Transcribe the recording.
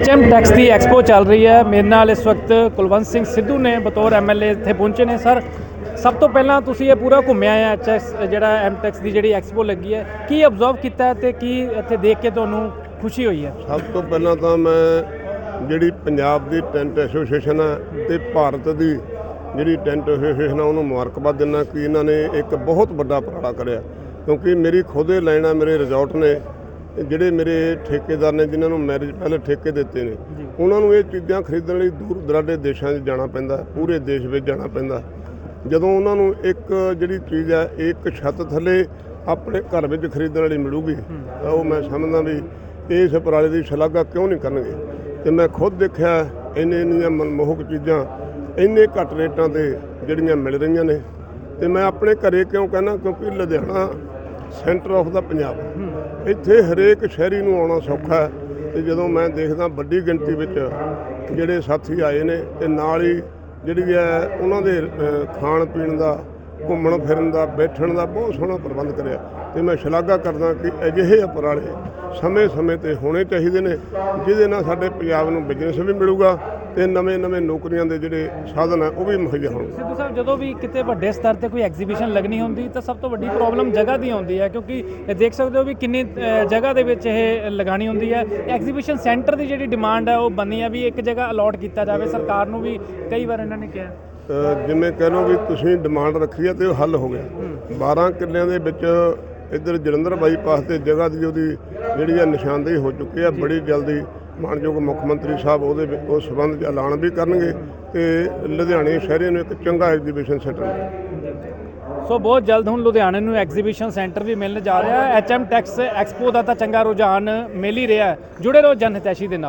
HM tax ਦੀ expo ਚੱਲ ਰਹੀ ਹੈ। ਮੇਰੇ ਨਾਲ ਇਸ ਵਕਤ ਕੁਲਵੰਤ ਸਿੰਘ ਸਿੱਧੂ ਨੇ ਬਤੌਰ ਐਮਐਲਏ ਇੱਥੇ ਪਹੁੰਚੇ ਨੇ। ਸਰ, ਸਭ ਤੋਂ ਪਹਿਲਾਂ ਤੁਸੀਂ ਇਹ ਪੂਰਾ ਘੁੰਮਿਆ ਹੈ ਐਚਐਸ ਜਿਹੜਾ ਐਮ ਟੈਕਸ ਦੀ ਜਿਹੜੀ ਐਕਸਪੋ ਲੱਗੀ ਹੈ। ਕੀ ਅਬਜ਼ਰਵ ਕੀਤਾ ਹੈ ਤੇ ਕੀ ਇੱਥੇ ਦੇਖ ਕੇ ਤੁਹਾਨੂੰ ਖੁਸ਼ੀ ਹੋਈ ਹੈ? ਸਭ ਤੋਂ ਪਹਿਲਾਂ ਤਾਂ ਮੈਂ ਜਿਹੜੀ ਪੰਜਾਬ ਦੀ ਟੈਂਟ ਐਸੋਸੀਏਸ਼ਨ ਹੈ ਤੇ ਭਾਰਤ ਦੀ ਜਿਹੜੀ ਟੈਂਟ ਐਸੋਸੀਏਸ਼ਨ ਹੈ, ਉਹਨੂੰ ਮੁਬਾਰਕਬਾਦ ਦਿੰਦਾ ਕਿ ਇਹਨਾਂ ਨੇ ਇੱਕ ਬਹੁਤ ਵੱਡਾ ਉਪਰਾਲਾ ਕਰਿਆ। ਕਿਉਂਕਿ ਮੇਰੀ ਖੁਦ ਏ ਲਾਈਨ ਆ ਮੇਰੇ ਰਿਜ਼ੋਰਟ ਨੇ। ਜਿਹੜੇ ਮੇਰੇ ਠੇਕੇਦਾਰ ਨੇ ਜਿਨ੍ਹਾਂ ਨੂੰ ਮੈਰਿਜ ਪਹਿਲੇ ਠੇਕੇ ਦਿੱਤੇ ਨੇ ਉਹਨਾਂ ਨੂੰ ਇਹ ਚੀਜ਼ਾਂ ਖਰੀਦਣ ਲਈ ਦੂਰ ਦਰਾਡੇ ਦੇਸ਼ਾਂ 'ਚ ਜਾਣਾ ਪੈਂਦਾ ਪੂਰੇ ਦੇਸ਼ ਵਿੱਚ ਜਾਣਾ ਪੈਂਦਾ। ਜਦੋਂ ਉਹਨਾਂ ਨੂੰ ਇੱਕ ਜਿਹੜੀ ਚੀਜ਼ ਹੈ ਇੱਕ ਛੱਤ ਥੱਲੇ ਆਪਣੇ ਘਰ ਵਿੱਚ ਖਰੀਦਣ ਵਾਲੀ ਮਿਲੂਗੀ ਤਾਂ ਉਹ ਮੈਂ ਸਮਝਦਾ ਵੀ ਇਸ ਉਪਰਾਲੇ ਦੀ ਸ਼ਲਾਘਾ ਕਿਉਂ ਨਹੀਂ ਕਰਨਗੇ? ਤੇ ਮੈਂ ਖੁਦ ਦੇਖਿਆ ਇੰਨੇ ਇੰਨੀਆਂ ਮਨਮੋਹਕ ਚੀਜ਼ਾਂ ਇੰਨੇ ਘੱਟ ਰੇਟਾਂ ਤੇ ਜਿਹੜੀਆਂ ਮਿਲ ਰਹੀਆਂ ਨੇ। ਤੇ ਮੈਂ ਆਪਣੇ ਘਰੇ ਕਿਉਂ ਕਹਿੰਦਾ ਕਿਉਂਕਿ ਲੁਧਿਆਣਾ ਸੈਂਟਰ ਆਫ ਦਾ ਪੰਜਾਬ। ਇੱਥੇ ਹਰੇਕ ਸ਼ਹਿਰੀ ਨੂੰ ਆਉਣਾ ਸੌਖਾ ਹੈ ਤੇ ਜਦੋਂ ਮੈਂ ਦੇਖਦਾ ਵੱਡੀ ਗਿਣਤੀ ਵਿੱਚ ਜਿਹੜੇ ਸਾਥੀ ਆਏ ਨੇ ਤੇ ਨਾਲ ਹੀ ਜਿਹੜੀ ਹੈ ਉਹਨਾਂ ਦੇ ਖਾਣ ਪੀਣ ਦਾ, ਘੁੰਮਣ ਫਿਰਨ ਦਾ, ਬੈਠਣ ਦਾ ਬਹੁਤ ਸੋਹਣਾ ਪ੍ਰਬੰਧ ਕਰਿਆ। ਤੇ ਮੈਂ ਸ਼ਲਾਘਾ ਕਰਦਾ ਕਿ ਅਜਿਹੇ ਉਪਰਾਲੇ ਸਮੇਂ-ਸਮੇਂ ਤੇ ਹੋਣੇ ਚਾਹੀਦੇ ਨੇ, ਜਿਹਦੇ ਨਾਲ ਸਾਡੇ ਪੰਜਾਬ ਨੂੰ ਬਿਜ਼ਨਸ ਵੀ ਮਿਲੂਗਾ ਤੇ ਨਵੇਂ-ਨਵੇਂ ਨੌਕਰੀਆਂ ਦੇ ਜਿਹੜੇ ਸਾਧਨ ਆ ਉਹ ਵੀ ਮੁਹੱਈਆ ਹੋਣਗੇ ਸਿੱਧੂ ਸਾਹਿਬ ਜਦੋਂ ਵੀ ਕਿਤੇ ਵੱਡੇ ਸਤਰ ਤੇ ਕੋਈ ਐਗਜ਼ੀਬਿਸ਼ਨ ਲੱਗਣੀ ਹੁੰਦੀ ਤਾਂ ਸਭ ਤੋਂ ਵੱਡੀ ਪ੍ਰੋਬਲਮ ਜਗ੍ਹਾ ਦੀ ਆਉਂਦੀ ਹੈ ਕਿਉਂਕਿ ਇਹ ਦੇਖ ਸਕਦੇ ਹੋ ਵੀ ਕਿੰਨੀ ਜਗ੍ਹਾ ਦੇ ਵਿੱਚ ਇਹ ਲਗਾਣੀ ਹੁੰਦੀ ਹੈ। ਐਗਜ਼ੀਬਿਸ਼ਨ ਸੈਂਟਰ ਦੀ ਜਿਹੜੀ ਡਿਮਾਂਡ ਹੈ ਉਹ ਬੰਨੀ ਹੈ ਵੀ ਇੱਕ ਜਗ੍ਹਾ ਅਲਾਟ ਕੀਤਾ ਜਾਵੇ। ਸਰਕਾਰ ਨੂੰ ਵੀ ਕਈ ਵਾਰ ਇਹਨਾਂ ਨੇ ਕਿਹਾ। ਜਿਵੇਂ ਕਹਿ ਲਓ ਵੀ ਤੁਸੀਂ ਡਿਮਾਂਡ ਰੱਖੀ ਹੈ ਤੇ ਉਹ ਹੱਲ ਹੋ ਗਿਆ। 12 ਕਿੱਲਿਆਂ ਦੇ ਵਿੱਚ ਇੱਧਰ ਜਲੰਧਰ ਬਾਈਪਾਸ ਤੇ ਜਗ੍ਹਾ ਦੀ ਉਹਦੀ ਜਿਹੜੀ ਹੈ ਨਿਸ਼ਾਨਦੇਹੀ ਹੋ ਚੁੱਕੀ ਹੈ। ਬੜੀ ਜਲਦੀ ਮਾਨਯੋਗ ਮੁੱਖ ਮੰਤਰੀ ਸਾਹਿਬ ਉਹਦੇ ਉਸ ਸੰਬੰਧ 'ਚ ਐਲਾਨ ਵੀ ਕਰਨਗੇ ਤੇ ਲੁਧਿਆਣੇ ਸ਼ਹਿਰੇ ਨੂੰ ਇੱਕ ਚੰਗਾ ਐਗਜ਼ੀਬਿਸ਼ਨ ਸੈਂਟਰ ਸੋ ਬਹੁਤ ਜਲਦ ਹੁਣ ਲੁਧਿਆਣੇ ਨੂੰ ਐਗਜ਼ੀਬਿਸ਼ਨ ਸੈਂਟਰ ਵੀ ਮਿਲਣ ਜਾ ਰਿਹਾ ਹੈ। ਐਚਐਮ ਟੈਕਸ ਐਕਸਪੋ ਦਾ ਤਾਂ ਚੰਗਾ ਰੁਝਾਨ ਮਿਲ ਹੀ ਰਿਹਾ ਜੁੜੇ ਰਹੋ ਜਨ ਹਿਤੈਸ਼ੀ ਦੇ ਨਾਲ।